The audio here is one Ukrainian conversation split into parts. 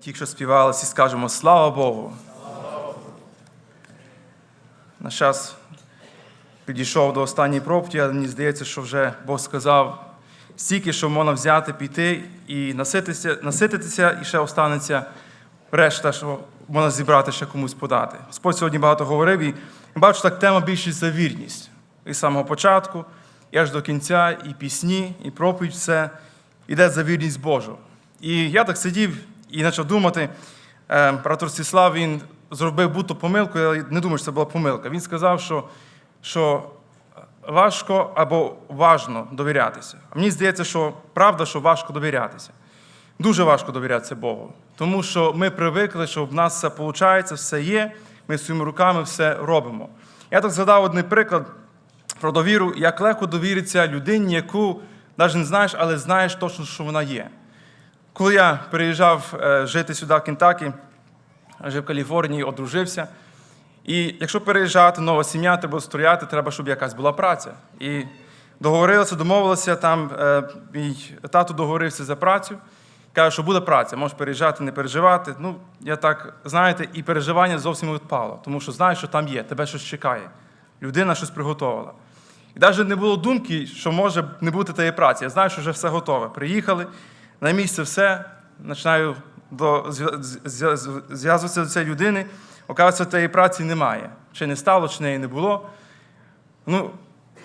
Тільки що співали, всі скажемо слава Богу. На час підійшов до останньої проповіді, але мені здається, що вже Бог сказав стільки, що можна взяти, піти і насититися, насититися і ще останеться решта, що можна зібрати, ще комусь подати. Господь сьогодні багато говорив, і бачу, так тема більшість за вірність. І з самого початку, і аж до кінця, і пісні, і проповідь все йде за вірність Божу. І я так сидів і почав думати, е, брат Ростислав, він зробив будь-то помилку, я не думаю, що це була помилка. Він сказав, що, що важко або важно довірятися. А мені здається, що правда, що важко довірятися. Дуже важко довірятися Богу. Тому що ми привикли, що в нас все виходить, все є, ми своїми руками все робимо. Я так згадав один приклад про довіру, як легко довіриться людині, яку навіть не знаєш, але знаєш точно, що вона є. Коли я переїжджав е, жити сюди, в Кентакі, жив в Каліфорнії, одружився. І якщо переїжджати, нова сім'я, треба стояти, треба, щоб якась була праця. І договорилися, домовилися, там е, мій тато договорився за працю. Каже, що буде праця, можеш переїжджати, не переживати. Ну, я так, знаєте, і переживання зовсім відпало, тому що знаєш, що там є, тебе щось чекає. Людина щось приготувала. І навіть не було думки, що може не бути тієї праці. Я знаю, що вже все готове. Приїхали, на місце все, починаю до- зв- зв- зв- зв'язуватися з цією людиною. Оказується, тієї праці немає. Чи не стало, чи неї не було. Ну,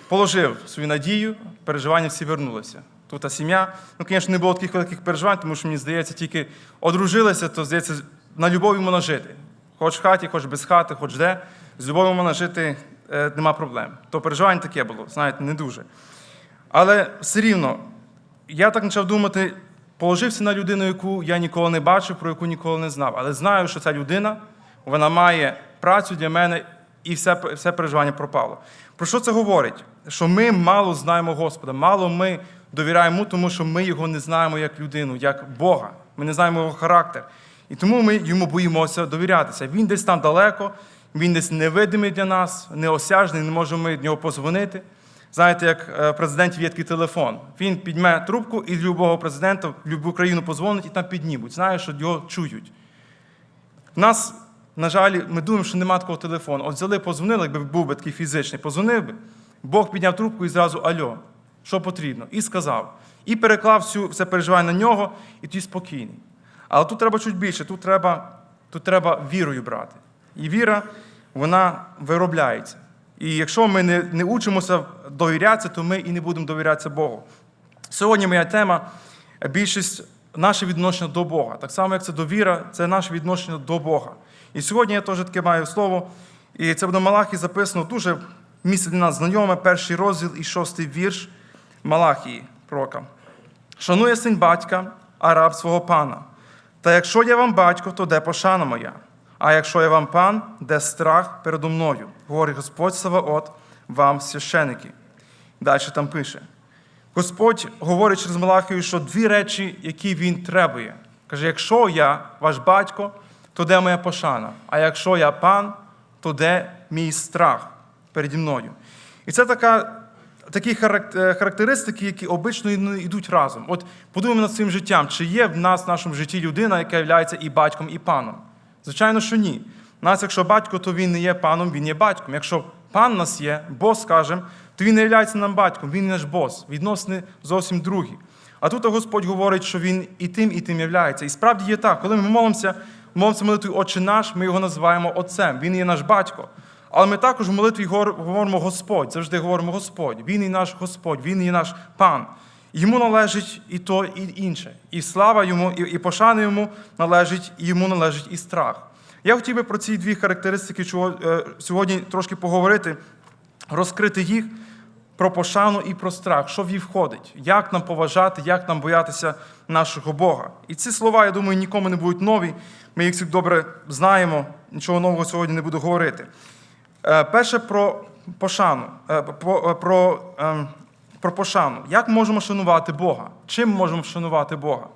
положив свою надію, переживання всі вернулися. Тут та сім'я. Ну, звісно, не було таких великих переживань, тому що мені здається, тільки одружилися, то здається, на любові можна жити. Хоч в хаті, хоч без хати, хоч де. З любов'ю можна жити е, нема проблем. То переживання таке було, знаєте, не дуже. Але все рівно, я так почав думати, положився на людину, яку я ніколи не бачив, про яку ніколи не знав. Але знаю, що ця людина вона має працю для мене, і все, все переживання пропало. Про що це говорить? Що ми мало знаємо Господа, мало ми довіряємо, тому що ми його не знаємо як людину, як Бога. Ми не знаємо його характер. І тому ми йому боїмося довірятися. Він десь там далеко, він десь невидимий для нас, неосяжний, не можемо ми до нього позвонити. Знаєте, як е, президентів є такий телефон. Він підме трубку і любого президента будь-яку країну позвонить і там піднімуть. Знає, що його чують. У нас, на жаль, ми думаємо, що немає такого телефону. От взяли, позвонили, якби був би такий фізичний, позвонив би, Бог підняв трубку і зразу альо, що потрібно, і сказав. І переклав всю, все переживання на нього, і тоді спокійний. Але тут треба чуть більше, тут треба, тут треба вірою брати. І віра, вона виробляється. І якщо ми не, не учимося довірятися, то ми і не будемо довірятися Богу. Сьогодні моя тема більшість наше відношення до Бога. Так само, як це довіра, це наше відношення до Бога. І сьогодні я теж таке маю слово, і це буде Малахі записано дуже місце для нас знайоме, перший розділ і шостий вірш Малахії, пророка. Шанує син батька, а раб свого пана. Та якщо я вам батько, то де пошана моя? А якщо я вам пан, де страх передо мною? Говорить Господь Саваот, вам священики. Далі там пише. Господь говорить через Малахію, що дві речі, які він требує. Каже: якщо я ваш батько, то де моя пошана? А якщо я пан, то де мій страх переді мною? І це така, такі е, характеристики, які обично йдуть разом. От подумаємо над своїм життям, чи є в нас в нашому житті людина, яка є і батьком, і паном? Звичайно, що ні. Нас, якщо батько, то він не є паном, він є батьком. Якщо пан нас є, бос, скажем, то він не є нам батьком, він наш бос. Відносини зовсім другі. А тут Господь говорить, що він і тим, і тим являється. І справді є так, коли ми молимося, молимося молитвою Отче наш, ми його називаємо Отцем, він є наш батько. Але ми також в молитві говоримо Господь, завжди говоримо Господь. Він і наш Господь, Він і наш пан. Йому належить і то, і інше. І слава йому, і пошана йому належить, і йому належить і страх. Я хотів би про ці дві характеристики е, сьогодні трошки поговорити, розкрити їх про пошану і про страх, що в їх входить, як нам поважати, як нам боятися нашого Бога. І ці слова, я думаю, нікому не будуть нові. Ми їх всіх добре знаємо, нічого нового сьогодні не буду говорити. Е, Перше про пошану. е, е, Про, ем, про пошану. Як можемо шанувати Бога? Чим можемо шанувати Бога?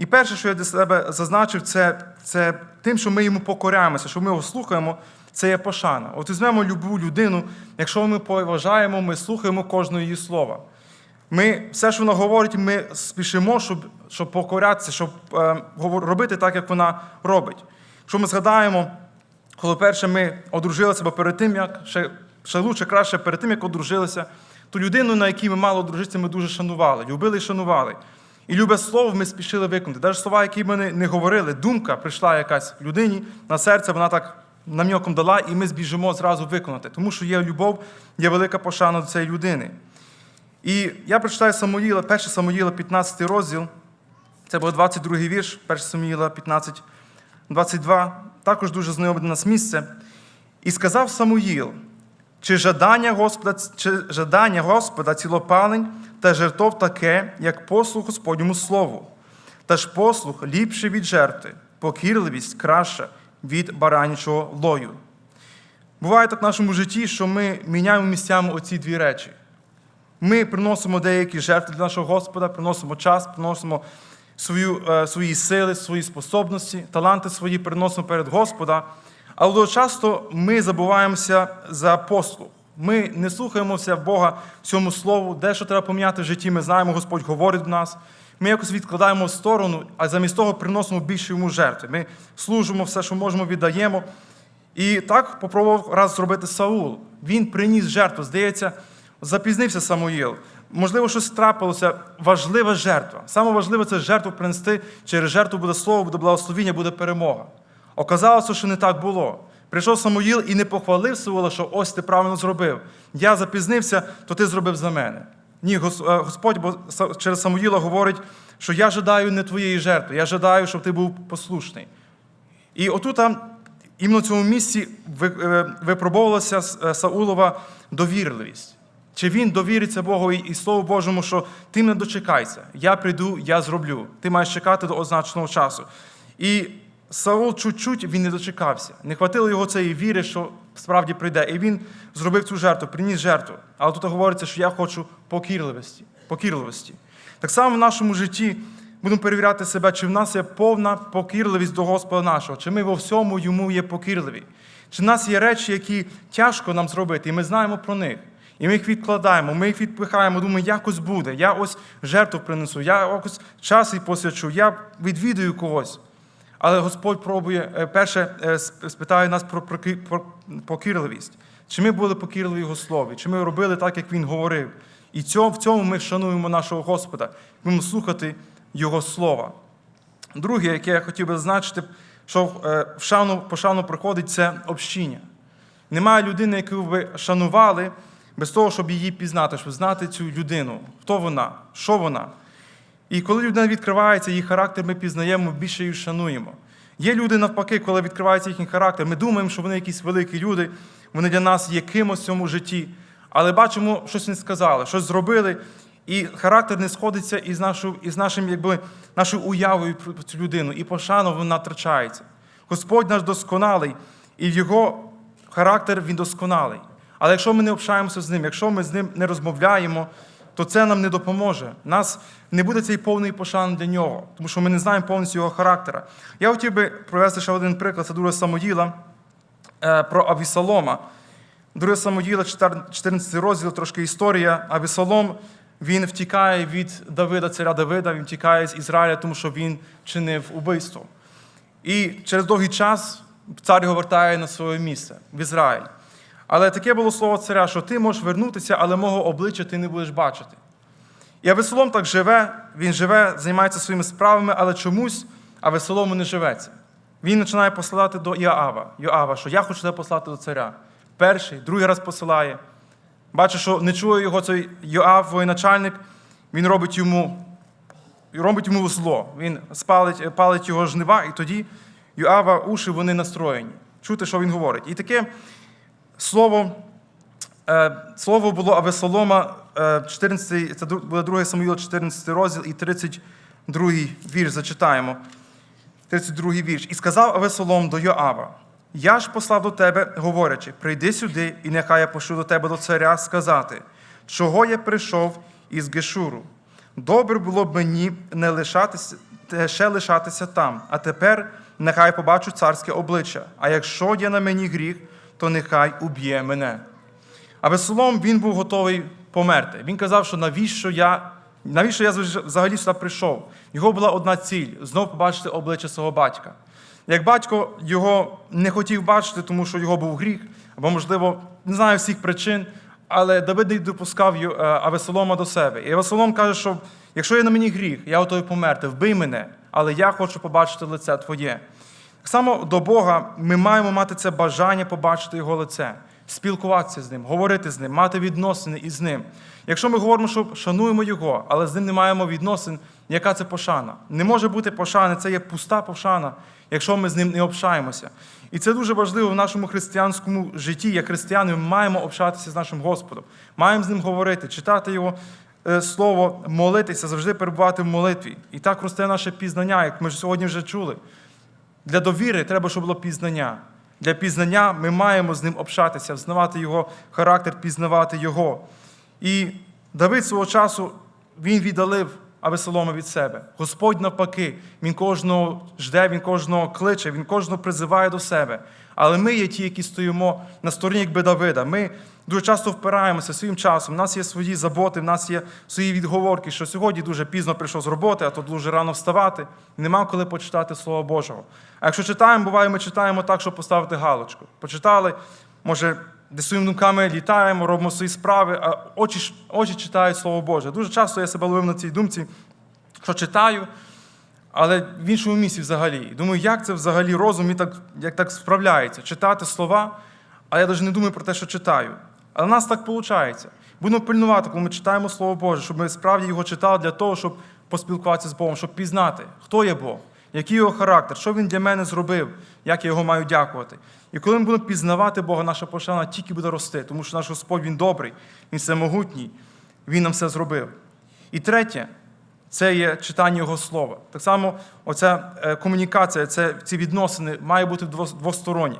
І перше, що я для себе зазначив, це, це тим, що ми йому покоряємося, що ми його слухаємо, це є пошана. От візьмемо любу людину, якщо ми поважаємо, ми слухаємо кожного її слова. Ми все, що вона говорить, ми спішимо, щоб, щоб покорятися, щоб е, робити так, як вона робить. Якщо ми згадаємо, коли перше ми одружилися, бо перед тим, як ще, ще лучше, краще перед тим, як одружилися, то людину, на якій ми мали одружитися, ми дуже шанували, любили і шанували. І любе слово ми спішили виконати. Навіть слова, які ми не, говорили, думка прийшла якась людині на серце, вона так нам'яком дала, і ми збіжимо зразу виконати. Тому що є любов, є велика пошана до цієї людини. І я прочитаю Самуїла, 1 Самуїла, 15 розділ. Це буде 22 вірш, 1 Самуїла 15, 22. Також дуже знайоме для нас місце. І сказав Самуїл, чи жадання Господа, чи жадання Господа цілопалень та жертов таке, як послух Господньому Слову. Та ж послух ліпше від жертви, покірливість краща від баранячого лою. Буває так в нашому житті, що ми міняємо місцями оці дві речі. Ми приносимо деякі жертви для нашого Господа, приносимо час, приносимо свою, е, свої сили, свої способності, таланти свої приносимо перед Господа. Але часто ми забуваємося за послух. Ми не слухаємося Бога цьому слову, де що треба поміняти в житті, ми знаємо, Господь говорить до нас. Ми якось відкладаємо в сторону, а замість того приносимо більше йому жертви. Ми служимо все, що можемо, віддаємо. І так попробував раз зробити Саул. Він приніс жертву. Здається, запізнився Самуїл. Можливо, щось трапилося. Важлива жертва. Саме важливе це жертву принести. Через жертву буде слово, буде благословіння, буде перемога. Оказалося, що не так було. Прийшов Самуїл і не похвалив Саула, що ось ти правильно зробив. Я запізнився, то ти зробив за мене. Ні, е, Господь через Самуїла говорить, що я жадаю не твоєї жертви, я жадаю, щоб ти був послушний. І отут іменно в цьому місці е, випробовувалася е, Саулова довірливість. Чи він довіриться Богу і Слову Божому, що ти не дочекайся, я прийду, я зроблю. Ти маєш чекати до означеного часу. І Саул чуть-чуть він не дочекався. Не хватило його цієї віри, що справді прийде. І він зробив цю жертву, приніс жертву. Але тут говориться, що я хочу покірливості. покірливості. Так само в нашому житті будемо перевіряти себе, чи в нас є повна покірливість до Господа нашого, чи ми во всьому йому є покірливі. Чи в нас є речі, які тяжко нам зробити, і ми знаємо про них. І ми їх відкладаємо, ми їх відпихаємо, думаємо, якось буде. Я ось жертву принесу, я якось час і посвячу, я відвідую когось. Але Господь пробує, е, перше, е, спитає нас про покірливість. Чи ми були покірливі Його слові, чи ми робили так, як Він говорив. І в цьому ми шануємо нашого Господа, будемо слухати Його слова. Друге, яке я хотів би зазначити, що е, в шану, по шану приходить, це общіння. Немає людини, яку ви шанували, без того, щоб її пізнати, щоб знати цю людину, хто вона, що вона. І коли людина відкривається, її характер ми пізнаємо, більше її шануємо. Є люди навпаки, коли відкривається їхній характер, ми думаємо, що вони якісь великі люди, вони для нас є кимось в цьому житті. Але бачимо, щось не сказали, щось зробили, і характер не сходиться із, нашою, із нашим, якби, нашою уявою про цю людину, і пошана вона втрачається. Господь наш досконалий, і в його характер він досконалий. Але якщо ми не общаємося з ним, якщо ми з ним не розмовляємо, то це нам не допоможе. Нас не буде цієї повної пошани для нього, тому що ми не знаємо повністю його характера. Я хотів би провести ще один приклад, це друге Самоїла е, про Авісалома. Друге Самоїла, 14 розділ, трошки історія. Авісалом він втікає від Давида, царя Давида, він втікає з Ізраїля, тому що він чинив убивство. І через довгий час цар його вертає на своє місце в Ізраїль. Але таке було слово царя, що ти можеш вернутися, але мого обличчя ти не будеш бачити. І Авесолом так живе, він живе, займається своїми справами, але чомусь Авесолому не живеться. Він починає посилати до Іоава, Йоава, що я хочу тебе послати до царя. Перший, другий раз посилає. Бачить, що не чує його цей Йоав, воєначальник, він робить йому, робить йому зло. Він спалить, палить його жнива, і тоді Йоава уші вони настроєні. Чути, що він говорить. І таке слово, е, слово було Авесолома, е, 14, це буде 2 Самуїла, 14 розділ і 32 вірш зачитаємо. 32 вірш. І сказав Авесолом до Йоава: Я ж послав до тебе, говорячи, прийди сюди, і нехай я пошлю до тебе до царя сказати, чого я прийшов із Гешуру. Добре було б мені не лишатися, ще лишатися там, а тепер нехай побачу царське обличчя. А якщо є на мені гріх, то нехай уб'є мене. А Весолом він був готовий померти. Він казав, що навіщо я, навіщо я взагалі сюди прийшов? Його була одна ціль знов побачити обличчя свого батька. Як батько його не хотів бачити, тому що його був гріх, або, можливо, не знаю всіх причин, але Давид не допускав е, Авесолома до себе. І Авесолом каже, що якщо є на мені гріх, я готовий померти, вбий мене, але я хочу побачити лице Твоє. Так само до Бога ми маємо мати це бажання побачити Його лице, спілкуватися з ним, говорити з ним, мати відносини із ним. Якщо ми говоримо, що шануємо Його, але з ним не маємо відносин, яка це пошана? Не може бути пошани, це є пуста пошана, якщо ми з ним не общаємося. І це дуже важливо в нашому християнському житті. Як християни, ми маємо общатися з нашим Господом, маємо з ним говорити, читати Його е, слово, молитися, завжди перебувати в молитві. І так росте наше пізнання, як ми ж сьогодні вже чули. Для довіри треба, щоб було пізнання. Для пізнання ми маємо з ним общатися, взнавати його характер, пізнавати його. І Давид свого часу він віддалив Авесолома від себе. Господь навпаки, він кожного жде, він кожного кличе, він кожного призиває до себе. Але ми є ті, які стоїмо на стороні якби Давида. Ми дуже часто впираємося своїм часом. У нас є свої заботи, в нас є свої відговорки, що сьогодні дуже пізно прийшов з роботи, а то дуже рано вставати. Нема коли почитати Слово Божого. А якщо читаємо, буває, ми читаємо так, щоб поставити галочку. Почитали, може, десь своїми думками літаємо, робимо свої справи, а очі, очі читають Слово Боже. Дуже часто я себе ловив на цій думці, що читаю, але в іншому місці взагалі. Думаю, як це взагалі розум і так, як так справляється? Читати слова, а я навіть не думаю про те, що читаю. Але в нас так виходить. Будемо пильнувати, коли ми читаємо Слово Боже, щоб ми справді його читали для того, щоб поспілкуватися з Богом, щоб пізнати, хто є Бог, який його характер, що він для мене зробив, як я його маю дякувати. І коли ми будемо пізнавати Бога, наша пошана тільки буде рости, тому що наш Господь Він добрий, Він всемогутній, Він нам все зробив. І третє, це є читання Його слова. Так само, оця е, комунікація, це, ці відносини має бути двос- двосторонні.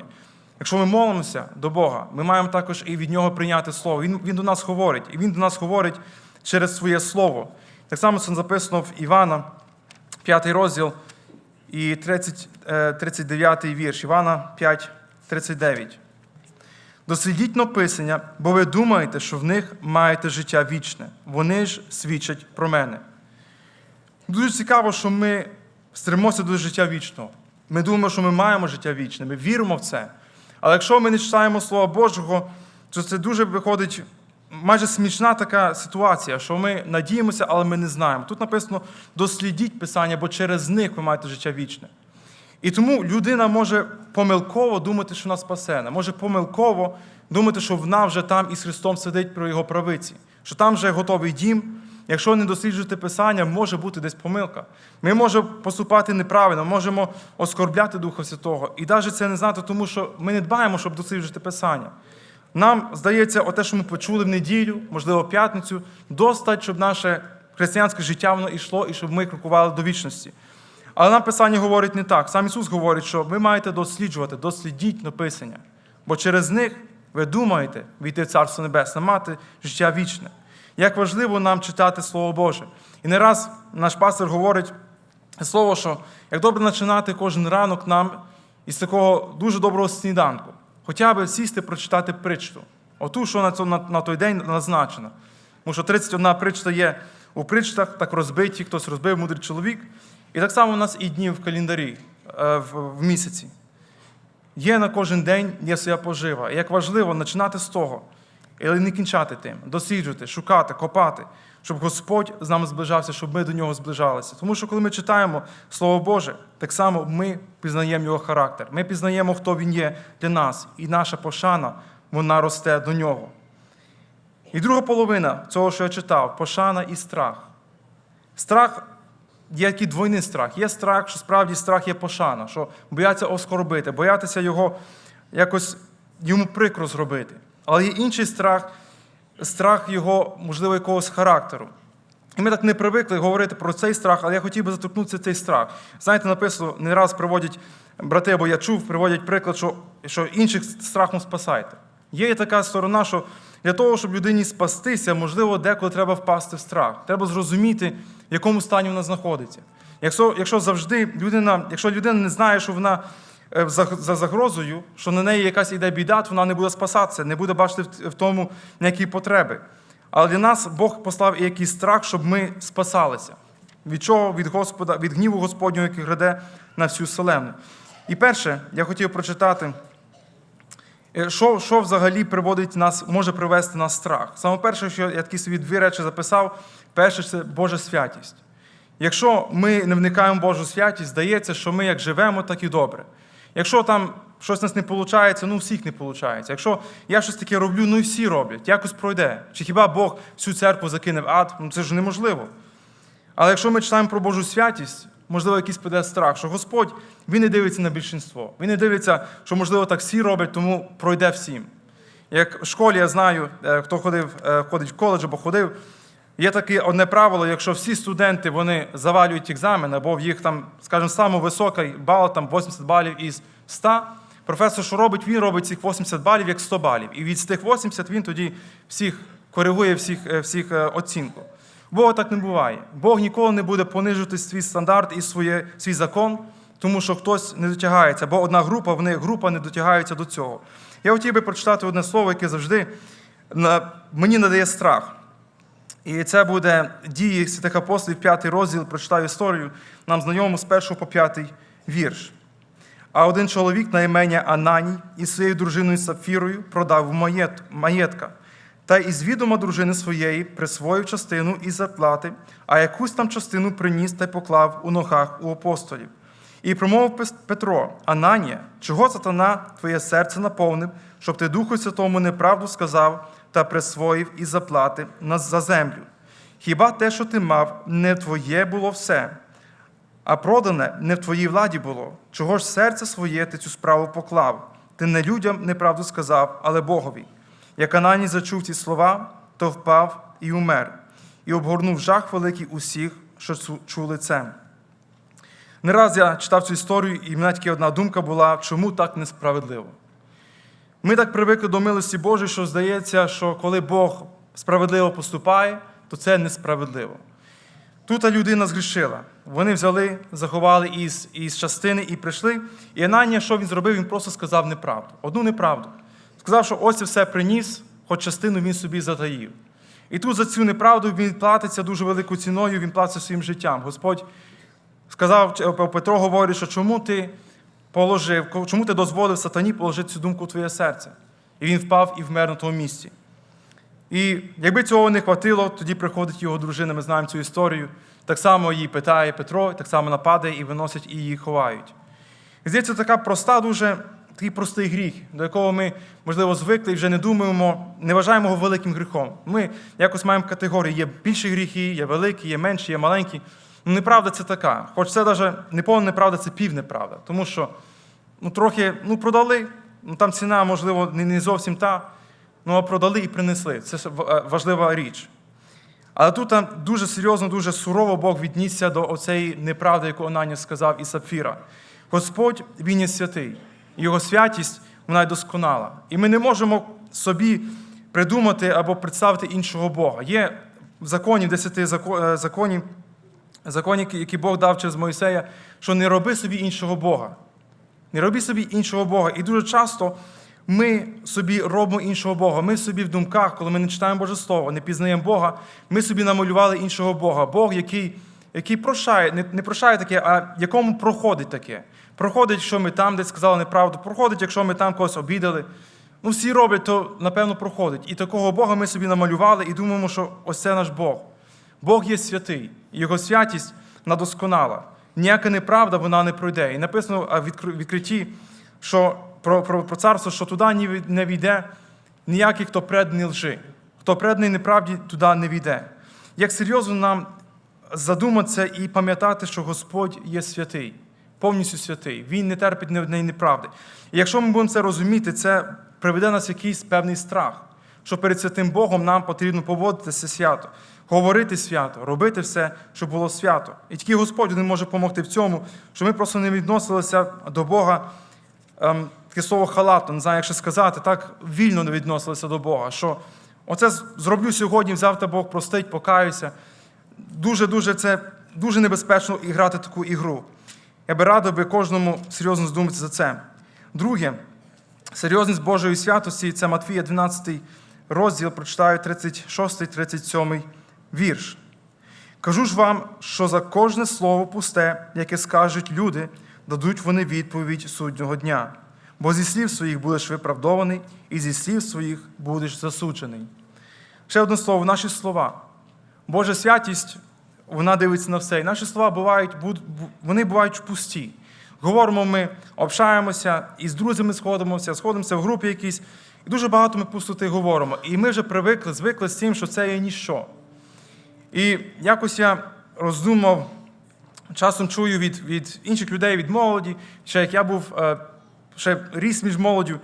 Якщо ми молимося до Бога, ми маємо також і від Нього прийняти слово. Він, він до нас говорить, і Він до нас говорить через своє слово. Так само це записано в Івана, 5 розділ і 30, е, 39 вірш. Івана 5, 39. Дослідіть написання, бо ви думаєте, що в них маєте життя вічне. Вони ж свідчать про мене. Дуже цікаво, що ми стремося до життя вічного. Ми думаємо, що ми маємо життя вічне, ми віримо в це. Але якщо ми не читаємо Слова Божого, то це дуже виходить майже смішна така ситуація, що ми надіємося, але ми не знаємо. Тут написано дослідіть Писання, бо через них ви маєте життя вічне. І тому людина може помилково думати, що вона спасена, може помилково думати, що вона вже там із Христом сидить про його правиці, що там вже готовий дім. Якщо не досліджувати Писання, може бути десь помилка. Ми можемо поступати неправильно, можемо оскорбляти Духа Святого. І навіть це не знати, тому що ми не дбаємо, щоб досліджувати Писання. Нам здається, оте, що ми почули в неділю, можливо, в п'ятницю, достать, щоб наше християнське життя воно йшло і щоб ми крокували до вічності. Але нам Писання говорить не так. Сам Ісус говорить, що ви маєте досліджувати, дослідіть написання. Бо через них ви думаєте війти в Царство Небесне, мати життя вічне. Як важливо нам читати Слово Боже. І не раз наш пастор говорить слово, що як добре починати кожен ранок нам із такого дуже доброго сніданку. Хоча б сісти, прочитати притчу. Оту, що на, цьо- на, на той день назначено. Тому що 31 притча є у притчах, так розбиті, хтось розбив мудрий чоловік. І так само у нас і дні в календарі е, в, в місяці. Є на кожен день є своя пожива. І як важливо починати з того, але не кінчати тим, досліджувати, шукати, копати, щоб Господь з нами зближався, щоб ми до нього зближалися. Тому що коли ми читаємо Слово Боже, так само ми пізнаємо його характер. Ми пізнаємо, хто він є для нас, і наша пошана вона росте до нього. І друга половина цього, що я читав, пошана і страх. Страх є який двойний страх. Є страх, що справді страх є пошана, що бояться оскорбити, боятися його якось йому прикро зробити. Але є інший страх, страх його, можливо, якогось характеру. І ми так не привикли говорити про цей страх, але я хотів би заторкнутися цей страх. Знаєте, написано, не раз приводять брати, або я чув, приводять приклад, що, що інших страхом спасайте. Є і така сторона, що для того, щоб людині спастися, можливо, деколи треба впасти в страх. Треба зрозуміти, в якому стані вона знаходиться. Якщо, якщо завжди людина, якщо людина не знає, що вона за, за загрозою, що на неї якась іде біда, то вона не буде спасатися, не буде бачити в, тому ніякі потреби. Але для нас Бог послав і якийсь страх, щоб ми спасалися. Від чого? Від Господа, від гніву Господнього, який граде на всю вселенну. І перше, я хотів прочитати, е, що, що взагалі приводить нас, може привести нас страх. Саме перше, що я такі собі дві речі записав, перше це Божа святість. Якщо ми не вникаємо в Божу святість, здається, що ми як живемо, так і добре. Якщо там щось у нас не виходить, ну всіх не виходить. Якщо я щось таке роблю, ну і всі роблять, якось пройде. Чи хіба Бог всю церкву закине в ад? Ну це ж неможливо. Але якщо ми читаємо про Божу святість, можливо, якийсь піде страх, що Господь Він не дивиться на більшинство. Він не дивиться, що, можливо, так всі роблять, тому пройде всім. Як в школі я знаю, е, хто ходив, е, ходить в коледж або ходив, є таке одне правило, якщо всі студенти вони завалюють екзамен, або в їх там, скажімо, саме високий бал, там 80 балів із 100, професор, що робить, він робить цих 80 балів як 100 балів. І від тих 80 він тоді всіх коригує всіх, е, всіх е, оцінку. Бога так не буває. Бог ніколи не буде понижувати свій стандарт і своє, свій закон, тому що хтось не дотягається, бо одна група, вони група не дотягається до цього. Я хотів би прочитати одне слово, яке завжди мені надає страх. І це буде дії святих апостолів, п'ятий розділ, прочитаю історію, нам знайому з першого по п'ятий вірш. А один чоловік на ім'я Ананій із своєю дружиною Сапфірою продав маєт, маєтка, та із відома дружини своєї присвоїв частину із зарплати, а якусь там частину приніс та й поклав у ногах у апостолів. І промовив Петро: Ананія, чого сатана твоє серце наповнив, щоб ти Духу Святому неправду сказав та присвоїв із заплати за землю? Хіба те, що ти мав, не твоє було все? А продане не в твоїй владі було. Чого ж серце своє ти цю справу поклав? Ти не людям неправду сказав, але Богові. Як Ананій зачув ці слова, то впав і умер, і обгорнув жах великий усіх, що чули це. Не раз я читав цю історію, і мене тільки одна думка була, чому так несправедливо. Ми так привикли до милості Божої, що здається, що коли Бог справедливо поступає, то це несправедливо. Тут людина згрішила. Вони взяли, заховали із, із частини і прийшли. І Ананія, що він зробив? Він просто сказав неправду. Одну неправду. Сказав, що ось це все приніс, хоч частину він собі затаїв. І тут за цю неправду він платиться дуже великою ціною, він платиться своїм життям. Господь сказав, Петро говорить, що чому ти положив, чому ти дозволив сатані положити цю думку в твоє серце? І він впав і вмер на тому місці. І якби цього не хватило, тоді приходить його дружина, ми знаємо цю історію. Так само її питає Петро, так само нападає і виносять і її ховають. І здається, така проста, дуже такий простий гріх, до якого ми, можливо, звикли і вже не думаємо, не вважаємо його великим гріхом. Ми якось маємо категорії: є більші гріхи, є великі, є менші, є маленькі. Ну, неправда це така. Хоч це навіть не повна неправда, це півнеправда. Тому що ну, трохи ну, продали, ну, там ціна, можливо, не, зовсім та, ну а продали і принесли. Це важлива річ. Але тут там дуже серйозно, дуже сурово Бог віднісся до оцеї неправди, яку Ананія сказав і Сапфіра. Господь, Він є святий, Його святість вона є досконала. І ми не можемо собі придумати або представити іншого Бога. Є в законі, в десяти зако- законі, які Бог дав через Моїсея, що не роби собі іншого Бога. Не роби собі іншого Бога. І дуже часто ми собі робимо іншого Бога. Ми собі в думках, коли ми не читаємо Боже Слово, не пізнаємо Бога, ми собі намалювали іншого Бога. Бог, який, який прощає, не, не прощає таке, а якому проходить таке. Проходить, що ми там, десь сказали неправду, проходить, якщо ми там когось обідали. Ну, всі роблять, то напевно проходить. І такого Бога ми собі намалювали і думаємо, що ось це наш Бог. Бог є святий, Його святість надосконала. Ніяка неправда вона не пройде. І написано в відкритті, що про, про, про царство, що туди не війде ніякий, хто преданий лжи. Хто преданий неправді, туди не війде. Як серйозно нам задуматися і пам'ятати, що Господь є святий, повністю святий. Він не терпить ні неправди. І якщо ми будемо це розуміти, це приведе нас в якийсь певний страх, що перед святим Богом нам потрібно поводитися свято, говорити свято, робити все, щоб було свято. І тільки Господь один може допомогти в цьому, щоб ми просто не відносилися до Бога. Ем, таке слово халатно, не знаю, як ще сказати, так вільно не відносилися до Бога. Що оце зроблю сьогодні, завтра Бог простить, покаюся. Дуже-дуже це дуже небезпечно і грати таку ігру. Я би радив би кожному серйозно здуматися за це. Друге, серйозність Божої святості це Матфія 12 розділ, прочитаю 36-37 вірш. Кажу ж вам, що за кожне слово пусте, яке скажуть люди, дадуть вони відповідь суднього дня. Бо зі слів своїх будеш виправдований, і зі слів своїх будеш засуджений. Ще одне слово, наші слова. Божа святість, вона дивиться на все. І наші слова бувають, вони бувають пусті. Говоримо ми, общаємося, і з друзями сходимося, сходимося в групі якісь, і дуже багато ми пустоти говоримо. І ми вже привикли, звикли з тим, що це є ніщо. І якось я роздумав, часом чую від, від інших людей, від молоді, ще як я був, е, ще ріс між молоддю,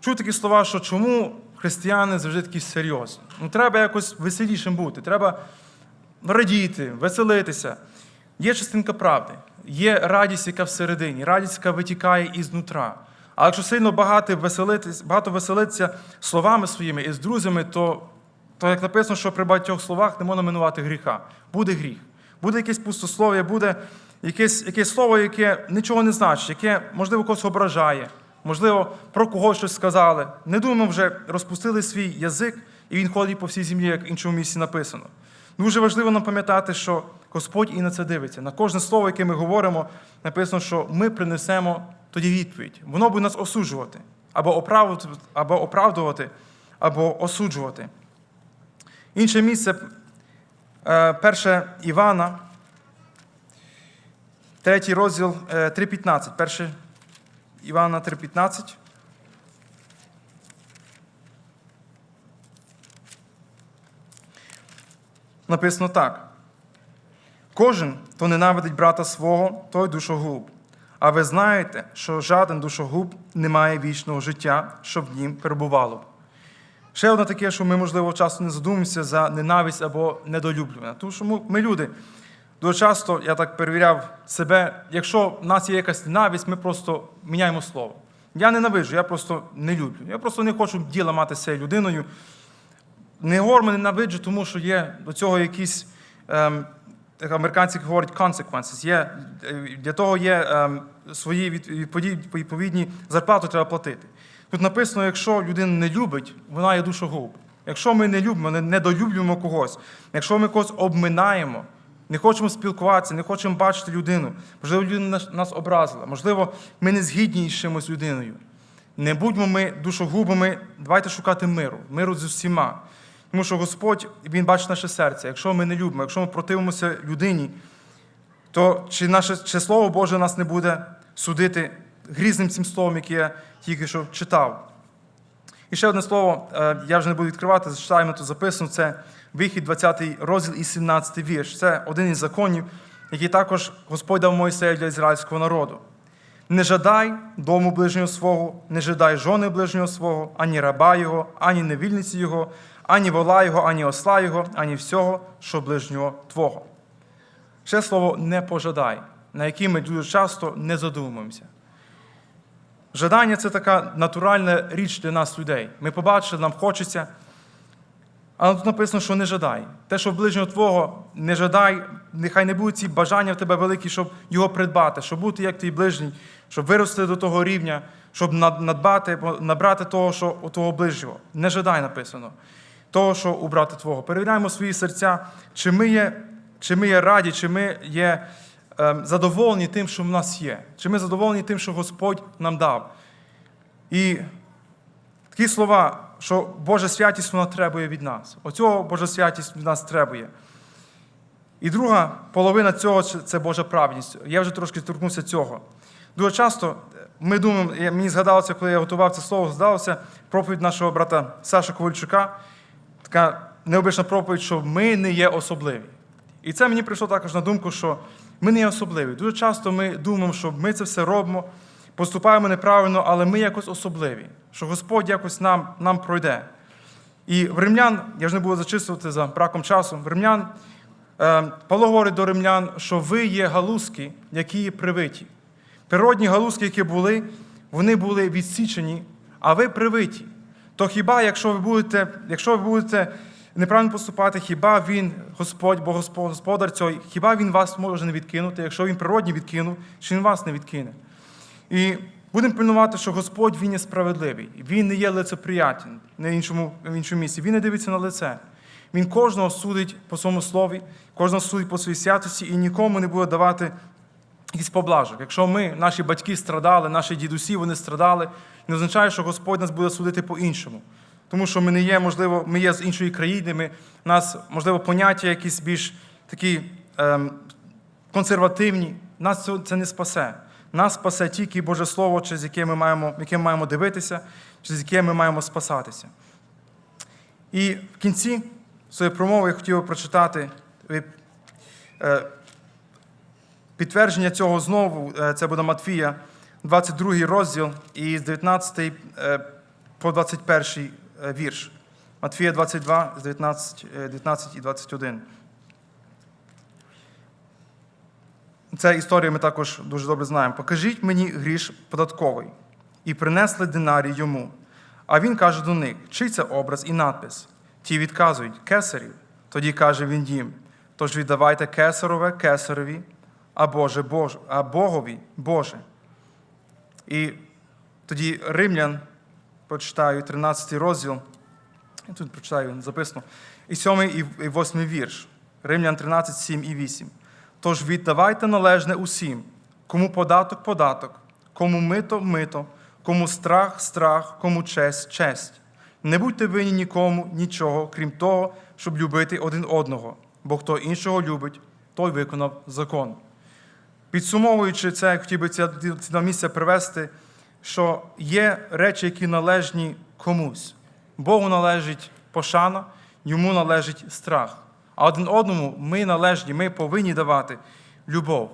чую такі слова, що чому християни завжди такі серйозні. Ну, треба якось веселішим бути, треба радіти, веселитися. Є частинка правди, є радість, яка всередині, радість, яка витікає ізнутра. А якщо сильно багато веселитись, багато веселитися словами своїми і з друзями, то, то як написано, що при багатьох словах не можна минувати гріха. Буде гріх. Буде якесь пустослов'я, буде якесь, якесь слово, яке нічого не значить, яке, можливо, когось ображає, можливо, про когось щось сказали. Не думаємо вже, розпустили свій язик, і він ходить по всій землі, як в іншому місці написано. Дуже важливо нам пам'ятати, що Господь і на це дивиться. На кожне слово, яке ми говоримо, написано, що ми принесемо тоді відповідь. Воно буде нас осуджувати, або оправдувати, або, осуджувати. Інше місце, е, перше Івана, третій розділ е, 3.15. Перше Івана 3.15. Написано так. Кожен, хто ненавидить брата свого, той душогуб. А ви знаєте, що жоден душогуб не має вічного життя, щоб в нім перебувало. Ще одне таке, що ми, можливо, часто не задумуємося за ненависть або недолюблювання. Тому що ми- люди. Дуже часто я так перевіряв себе, якщо в нас є якась ненависть, ми просто міняємо слово. Я ненавиджу, я просто не люблю. Я просто не хочу діла мати з цією людиною. Не гормо ненавиджу, тому що є до цього якісь, ем, американці говорять, consequences. Є, е, для того є ем, свої від- відповідні, відповідні зарплату треба платити. Тут написано, якщо людина не любить, вона є душогуб. Якщо ми не любимо, не недолюблюємо когось, якщо ми когось обминаємо, не хочемо спілкуватися, не хочемо бачити людину, можливо, людина нас- образила, можливо, ми не згідні з чимось людиною. Не будьмо ми душогубами, давайте шукати миру, миру з усіма. Тому що Господь Він бачить наше серце. Якщо ми не любимо, якщо ми противимося людині, то чи наше чи Слово Боже нас не буде судити грізним цим словом, яке тільки що читав. І ще одне слово, е, я вже не буду відкривати, зачитаємо тут записано, це вихід 20 розділ і 17 вірш. Це один із законів, який також Господь дав Мойсею для ізраїльського народу. Не жадай дому ближнього свого, не жадай жони ближнього свого, ані раба його, ані невільниці його, ані вола його, ані осла його, ані всього, що ближнього твого. Ще слово не пожадай, на яке ми дуже часто не задумуємося. Жадання це така натуральна річ для нас, людей. Ми побачили, нам хочеться. Але тут написано, що не жадай. Те, що в ближнього твого не жадай, нехай не будуть ці бажання в тебе великі, щоб його придбати, щоб бути як твій ближній, щоб вирости до того рівня, щоб надбати, набрати того, що у того ближнього. Не жадай написано. Того, що у брата твого. Перевіряємо свої серця, чи ми є, чи ми є раді, чи ми є задоволені тим, що в нас є, чи ми задоволені тим, що Господь нам дав. І такі слова, що Божа святість вона требує від нас. Оцього Божа святість від нас требує. І друга половина цього це Божа праведність. Я вже трошки торкнувся цього. Дуже часто ми думаємо, мені згадалося, коли я готував це слово, згадалося проповідь нашого брата Саша Ковальчука, така необична проповідь, що ми не є особливі. І це мені прийшло також на думку, що ми не особливі. Дуже часто ми думаємо, що ми це все робимо, поступаємо неправильно, але ми якось особливі, що Господь якось нам, нам пройде. І в римлян, я ж не буду зачислювати за браком часу, в римлян е, Павло говорить до римлян, що ви є галузки, які є привиті. Природні галузки, які були, вони були відсічені, а ви привиті. То хіба, якщо ви будете, якщо ви будете неправильно поступати, хіба він, Господь, бо Господар цього, хіба він вас може не відкинути, якщо він природні відкинув, чи він вас не відкине? І Будемо пильнувати, що Господь Він є справедливий. Він не є лицеприятен на іншому, в іншому місці. Він не дивиться на лице. Він кожного судить по своєму слові, кожного судить по своїй святості і нікому не буде давати якийсь поблажок. Якщо ми, наші батьки страдали, наші дідусі вони страдали, не означає, що Господь нас буде судити по-іншому. Тому що ми не є, можливо, ми є з іншої країни, ми, у нас, можливо, поняття якісь більш такі ем, консервативні. Нас це- не спасе. Нас спасе тільки Боже Слово, через яке ми маємо, яке ми маємо дивитися, через яке ми маємо спасатися. І в кінці своєї промови я хотів би прочитати е, підтвердження цього знову. е, Це буде Матфія, 22 розділ, і з 19 е, по 21 е, вірш. Матфія 22, з 19, е, 19 і 21. Це історію ми також дуже добре знаємо. Покажіть мені гріш податковий. І принесли динарій йому. А він каже до них: чий це образ і надпис? Ті відказують кесарів. Тоді каже він їм: тож віддавайте кесарове кесарові, а Боже Боже, а Богові Боже. І тоді римлян, прочитаю 13 розділ, я тут прочитаю записано, і 7 і 8 вірш. Римлян 13, 7 і 8. Тож віддавайте належне усім, кому податок податок, кому мито мито, кому страх страх, кому честь честь. Не будьте винні нікому нічого, крім того, щоб любити один одного, бо хто іншого любить, той виконав закон. Підсумовуючи це, я хотів би це місця привести, що є речі, які належні комусь. Богу належить пошана, йому належить страх. А один одному ми належні, ми повинні давати любов.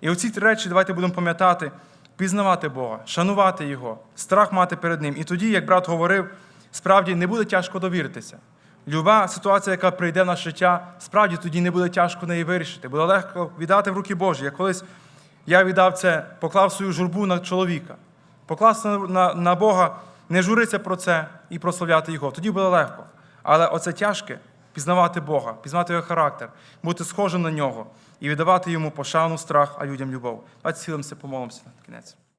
І оці три речі давайте будемо пам'ятати, пізнавати Бога, шанувати Його, страх мати перед Ним. І тоді, як брат говорив, справді не буде тяжко довіритися. Люба ситуація, яка прийде в наше життя, справді тоді не буде тяжко неї вирішити. Буде легко віддати в руки Божі. Як колись я віддав це, поклав свою журбу на чоловіка. Покласти на, на, Бога, не журитися про це і прославляти Його. Тоді буде легко. Але оце тяжке пізнавати Бога, пізнавати його характер, бути схожим на нього і віддавати йому пошану, страх, а людям любов. Давайте схилимося, помолимося на кінець.